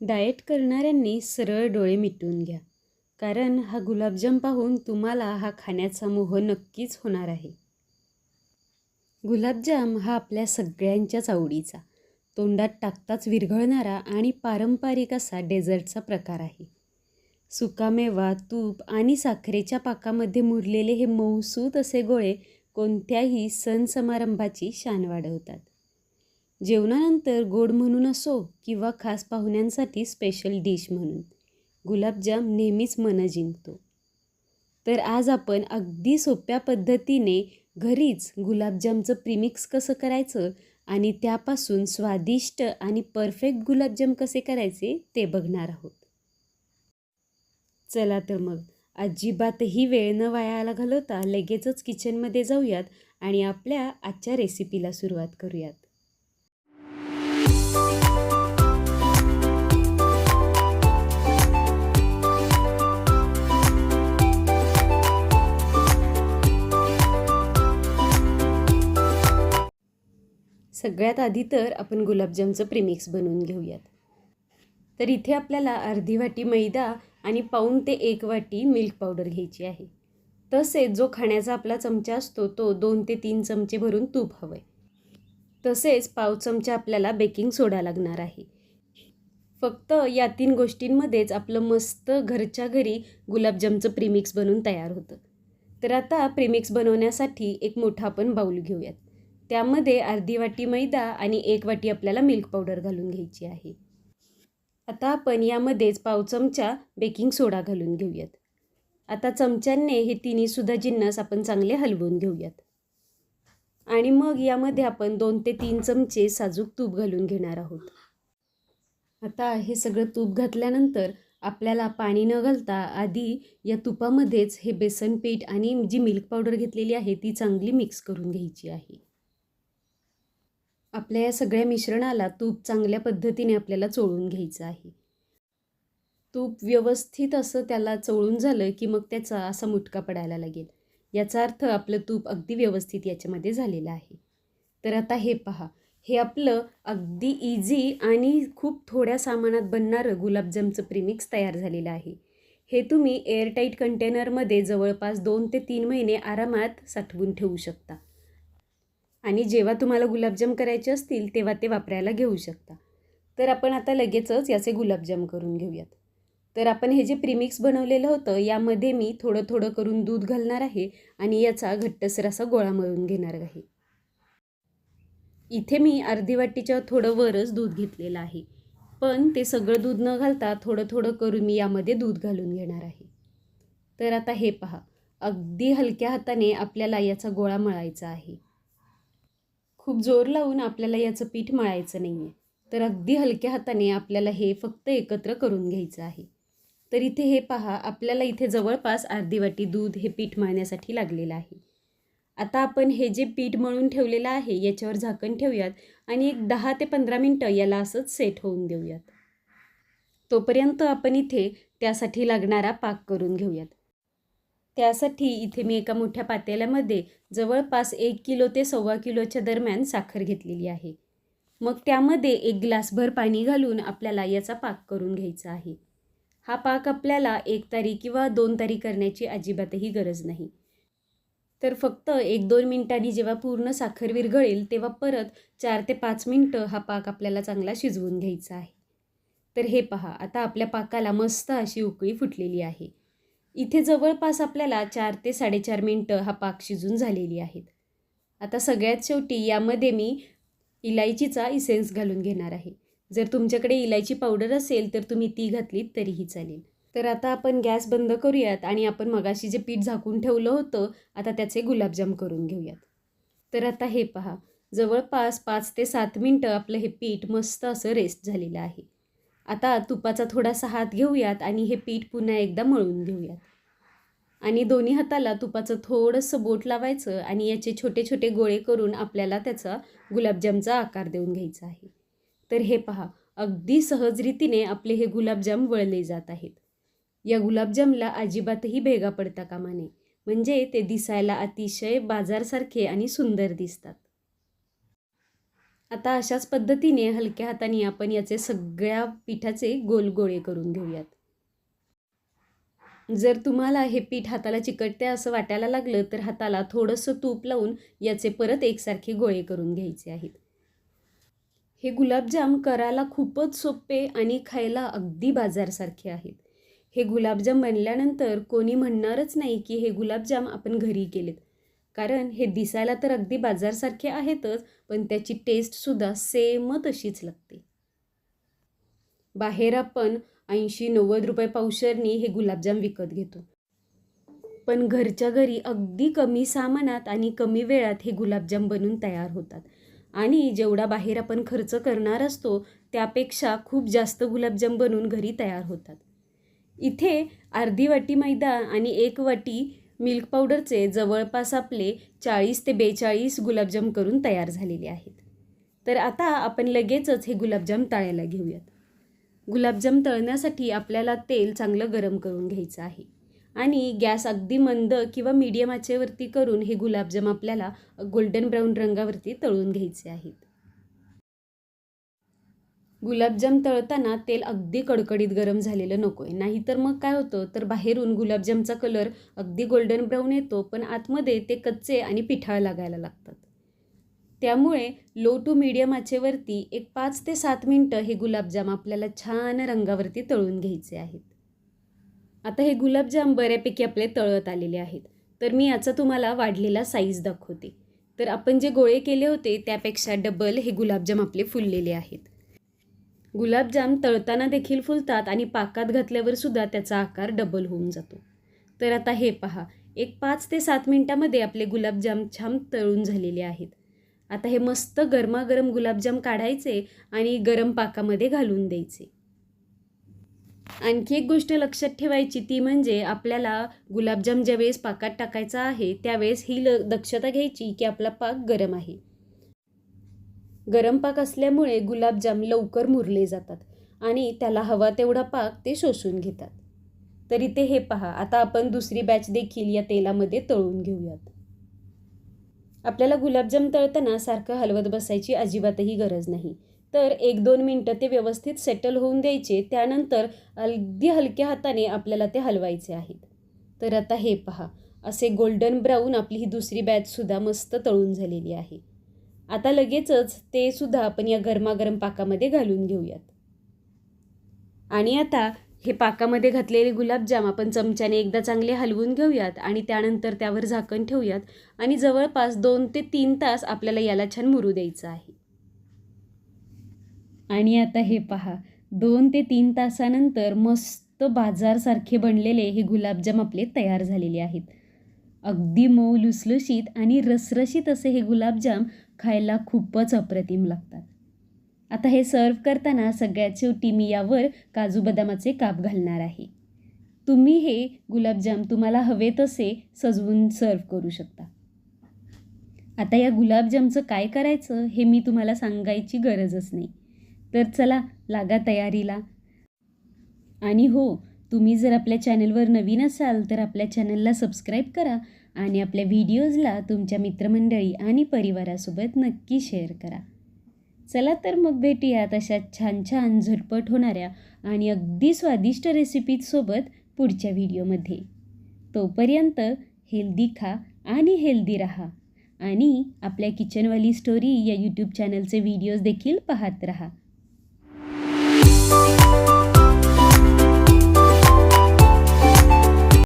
Diet करणाऱ्यांनी सरळ डोळे मिटून घ्या. कारण हा गुलाबजाम पाहून तुम्हाला हा खाण्याचा मोह नक्कीच होणार आहे. गुलाबजाम हा आपल्या सगळ्यांच्याच आवडीचा. तोंडात टाकताच विरघळणारा आणि पारंपरिक असा डेझर्टचा प्रकार आहे. सुकामेवा तूप आणि साखरेच्या पाकामध्ये मुरलेले हे मऊसूत असे गोळे कोणत्याही सण समारंभाची शान वाढवतात. जेवणानंतर गोड म्हणून असो किंवा खास पाहुण्यांसाठी स्पेशल डिश म्हणून. गुलाबजाम नेहमीच मनं जिंकतो. तर आज आपण अगदी सोप्या पद्धतीने घरीच गुलाबजामचं प्रीमिक्स कसं करायचं आणि त्यापासून स्वादिष्ट आणि परफेक्ट गुलाबजाम कसे करायचे ते बघणार आहोत. चला तर मग अजिबातही वेळ न वायाला घालवता लगेचच किचनमध्ये जाऊयात आणि आपल्या आजच्या रेसिपीला सुरुवात करूयात. सगळ्यात आधी तर आपण गुलाबजामचं प्रिमिक्स बनवून घेऊयात. तर इथे आपल्याला अर्धी वाटी मैदा आणि पाऊण ते एक वाटी मिल्क पावडर घ्यायची आहे. तसेच जो खाण्याचा आपला चमचा असतो तो दोन ते तीन चमचे भरून तूप हवं आहे तसेच पाव चमचा आपल्याला बेकिंग सोडा लागणार आहे. फक्त या तीन गोष्टींमध्येच आपलं मस्त घरच्या घरी गुलाबजामचं प्रीमिक्स बनवून तयार होतं. तर आता प्रिमिक्स बनवण्यासाठी एक मोठा आपण बाऊल घेऊयात. त्यामध्ये अर्धी वाटी मैदा आणि एक वाटी आपल्याला मिल्क पावडर घालून घ्यायची आहे. आता आपण यामध्येच पाव चमचा बेकिंग सोडा घालून घेऊयात. आता चमच्यांनी हे तिन्हीसुद्धा जिन्नस आपण चांगले हलवून घेऊयात. आणि मग यामध्ये आपण दोन ते तीन चमचे साजूक तूप घालून घेणार आहोत. आता हे सगळं तूप घातल्यानंतर आपल्याला पाणी न घालता आधी या तुपामध्येच हे बेसन पीठ आणि जी मिल्क पावडर घेतलेली आहे ती चांगली मिक्स करून घ्यायची आहे. आपल्या या सगळ्या मिश्रणाला तूप चांगल्या पद्धतीने आपल्याला चोळून घ्यायचं आहे. तूप व्यवस्थित असं त्याला चोळून झालं की मग त्याचा असा मुटका पडायला लागेल. याचा अर्थ आपलं तूप अगदी व्यवस्थित याच्यामध्ये झालेलं आहे. तर आता हे पहा. हे आपलं अगदी इझी आणि खूप थोड्या सामानात बनणारं गुलाबजामचं प्रीमिक्स तयार झालेलं आहे. हे तुम्ही एअरटाईट कंटेनरमध्ये जवळपास दोन ते तीन महिने आरामात साठवून ठेवू शकता. आणि जेव्हा तुम्हाला गुलाबजाम करायचे असतील तेव्हा ते वापरायला घेऊ शकता. तर आपण आता लगेचच याचे गुलाबजाम करून घेऊयात. तर आपण हे जे प्रीमिक्स बनवलेलं होतं यामध्ये मी थोडं थोडं करून दूध घालणार आहे आणि याचा घट्टसर असा गोळा मळून घेणार आहे. इथे मी अर्धी वाटीच्या थोडं वरच दूध घेतलेलं आहे. पण ते सगळं दूध न घालता थोडं थोडं करून मी यामध्ये दूध घालून घेणार आहे. तर आता हे पहा. अगदी हलक्या हाताने आपल्याला याचा गोळा मळायचा आहे. खूप जोर लावून आपल्याला याचं पीठ मळायचं नाही आहे तर अगदी हलक्या हाताने आपल्याला हे फक्त एकत्र करून घ्यायचं आहे. तर इथे हे पहा आपल्याला इथे जवळपास अर्धी वाटी दूध हे पीठ मळण्यासाठी लागलेलं आहे. आता आपण हे जे पीठ मळून ठेवलेलं आहे याच्यावर झाकण ठेवूयात आणि एक दहा ते पंधरा मिनटं याला असंच सेट होऊन देऊयात. तोपर्यंत आपण इथे त्यासाठी लागणारा पाक करून घेऊयात. त्यासाठी इथे मी एका मोठ्या पातेल्यामध्ये जवळपास एक किलो ते सव्वा किलोच्या दरम्यान साखर घेतलेली आहे. मग त्यामध्ये एक ग्लासभर पाणी घालून आपल्याला याचा पाक करून घ्यायचा आहे. हा पाक आपल्याला एक तारी किंवा दोन तारी करण्याची अजिबातही गरज नाही. तर फक्त एक दोन मिनटांनी जेव्हा पूर्ण साखर विरघळेल तेव्हा परत चार ते पाच मिनटं हा पाक आपल्याला चांगला शिजवून घ्यायचा आहे. तर हे पहा आता आपल्या पाकाला मस्त अशी उकळी फुटलेली आहे. इथे जवळपास आपल्याला चार ते साडेचार मिनटं हा पाक शिजून झालेली आहेत. आता सगळ्यात शेवटी यामध्ये मी इलायचीचा इसेन्स घालून घेणार आहे. जर तुमच्याकडे इलायची पावडर असेल तर तुम्ही ती घातलीत तरीही चालेल. तर आता आपण गॅस बंद करूयात आणि आपण मगाशी जे पीठ झाकून ठेवलं होतं आता त्याचे गुलाबजाम करून घेऊयात. तर आता हे पहा. जवळपास पाच ते सात मिनटं आपलं हे पीठ मस्त असं रेस्ट झालेलं आहे. आता तुपाचा थोडासा हात घेऊयात आणि हे पीठ पुन्हा एकदा मळून घेऊयात. आणि दोन्ही हाताला तुपाचं थोडंसं बोट लावायचं आणि याचे छोटे छोटे गोळे करून आपल्याला त्याचा गुलाबजामचा आकार देऊन घ्यायचा आहे. तर हे पहा अगदी सहजरीतीने आपले हे गुलाबजाम वळले जात आहेत. या गुलाबजामला अजिबातही भेगा पडता कामा नये. म्हणजे ते दिसायला अतिशय बाजारसारखे आणि सुंदर दिसतात. आता अशाच पद्धतीने हलक्या हाताने आपण याचे सगळ्या पिठाचे गोल गोळे करून घेऊयात. जर तुम्हाला हे पीठ हाताला चिकटते असं वाटायला लागलं तर हाताला थोडंसं तूप लावून याचे परत एकसारखे गोळे करून घ्यायचे आहेत. हे गुलाबजाम करायला खूपच सोपे आणि खायला अगदी बाजारसारखे आहेत. हे गुलाबजाम बनल्यानंतर कोणी म्हणणारच नाही की हे गुलाबजाम आपण घरी केलेत. कारण हे दिसायला तर अगदी बाजारसारखे आहेतच पण त्याची टेस्टसुद्धा सेम तशीच लागते. बाहेर आपण ऐंशी नव्वद रुपये पावशरनी हे गुलाबजाम विकत घेतो. पण घरच्या घरी अगदी कमी सामानात आणि कमी वेळात हे गुलाबजाम बनून तयार होतात. आणि जेवढा बाहेर आपण खर्च करणार असतो त्यापेक्षा खूप जास्त गुलाबजाम बनून घरी तयार होतात. इथे अर्धी वाटी मैदा आणि एक वाटी मिल्क पावडरचे जवळपास आपले चाळीस ते बेचाळीस गुलाबजाम करून तयार झालेले आहेत. तर आता आपण लगेचच हे गुलाबजाम तळायला घेऊयात. गुलाबजाम तळण्यासाठी आपल्याला तेल चांगलं गरम करून घ्यायचं आहे आणि गॅस अगदी मंद किंवा मीडियम आचेवरती करून हे गुलाबजाम आपल्याला गोल्डन ब्राऊन रंगावरती तळून घ्यायचे आहेत. गुलाबजाम तळताना तेल अगदी कडकडीत गरम झालेलं नको आहे नाहीतर मग काय होतं? तर बाहेरून गुलाबजामचा कलर अगदी गोल्डन ब्राऊन येतो पण आतमध्ये ते कच्चे आणि पिठाळ लागायला लागतात. त्यामुळे लो टू मीडियम आचेवरती एक पाच ते सात मिनटं हे गुलाबजाम आपल्याला छान रंगावरती तळून घ्यायचे आहेत. आता हे गुलाबजाम बऱ्यापैकी आपले तळत आलेले आहेत. तर मी याचा तुम्हाला वाढलेला साईज दाखवते. तर आपण जे गोळे केले होते त्यापेक्षा डबल हे गुलाबजाम आपले फुललेले आहेत. गुलाबजाम तळताना देखील फुलतात आणि पाकात घातल्यावर सुद्धा त्याचा आकार डबल होऊन जातो. तर आता हे पहा. एक पाच ते सात मिनटामध्ये आपले गुलाबजाम छान तळून झालेले आहेत. आता हे मस्त गरमागरम गुलाबजाम काढायचे आणि गरम पाकामध्ये घालून द्यायचे. आणखी एक गोष्ट लक्षात ठेवायची ती म्हणजे आपल्याला गुलाबजाम ज्यावेळेस पाकात टाकायचा आहे त्यावेळेस ही ल दक्षता घ्यायची की आपला पाक गरम आहे. गरम पाक असल्यामुळे गुलाबजाम लवकर मुरले जातात आणि त्याला हवा तेवढा पाक ते शोषून घेतात. तर इथे हे पहा आता आपण दुसरी बॅच देखील या तेलामध्ये तळून घेऊयात. आपल्याला गुलाबजाम तळताना सारखं हलवत बसायची अजिबातही गरज नाही. तर एक दोन मिनटं ते व्यवस्थित सेटल होऊन द्यायचे त्यानंतर अगदी हलक्या हाताने आपल्याला ते हलवायचे आहेत. तर आता हे पहा असे गोल्डन ब्राऊन आपली ही दुसरी बॅचसुद्धा मस्त तळून झालेली आहे. आता लगेचच ते सुद्धा आपण या गरमागरम पाकामध्ये घालून घेऊयात. आणि आता हे पाकामध्ये घातलेले गुलाबजाम आपण चमच्याने एकदा चांगले हलवून घेऊयात आणि त्यानंतर त्यावर झाकण ठेवूयात आणि जवळपास दोन ते तीन तास आपल्याला याला छान मुरू द्यायचं आहे. आणि आता हे पहा दोन ते तीन तासानंतर मस्त बाजारसारखे बनलेले हे गुलाबजाम आपले तयार झालेले आहेत. अगदी मऊ लुसलुशीत आणि रसरशीत असे हे गुलाबजाम खायला खूपच अप्रतिम लागतात. आता हे सर्व करताना सगळ्यात शेवटी मी यावर काजू बदामाचे काप घालणार आहे. तुम्ही हे गुलाबजाम तुम्हाला हवे तसे सजवून सर्व करू शकता. आता या गुलाबजामचं काय करायचं हे मी तुम्हाला सांगायची गरजच नाही. तर चला लागा तयारीला. आणि हो तुम्ही जर आपल्या चॅनलवर नवीन असाल तर आपल्या चॅनलला सबस्क्राईब करा आणि आपल्या व्हिडिओजला तुमच्या मित्रमंडळी आणि परिवारासोबत नक्की शेअर करा. चला तर मग भेटूयात अशा छान छान झटपट होणाऱ्या आणि अगदी स्वादिष्ट रेसिपीजसोबत पुढच्या व्हिडिओमध्ये. तोपर्यंत हेल्दी खा आणि हेल्दी राहा आणि आपल्या किचनवाली स्टोरी या यूट्यूब चॅनलचे व्हिडिओज देखील पाहत राहा.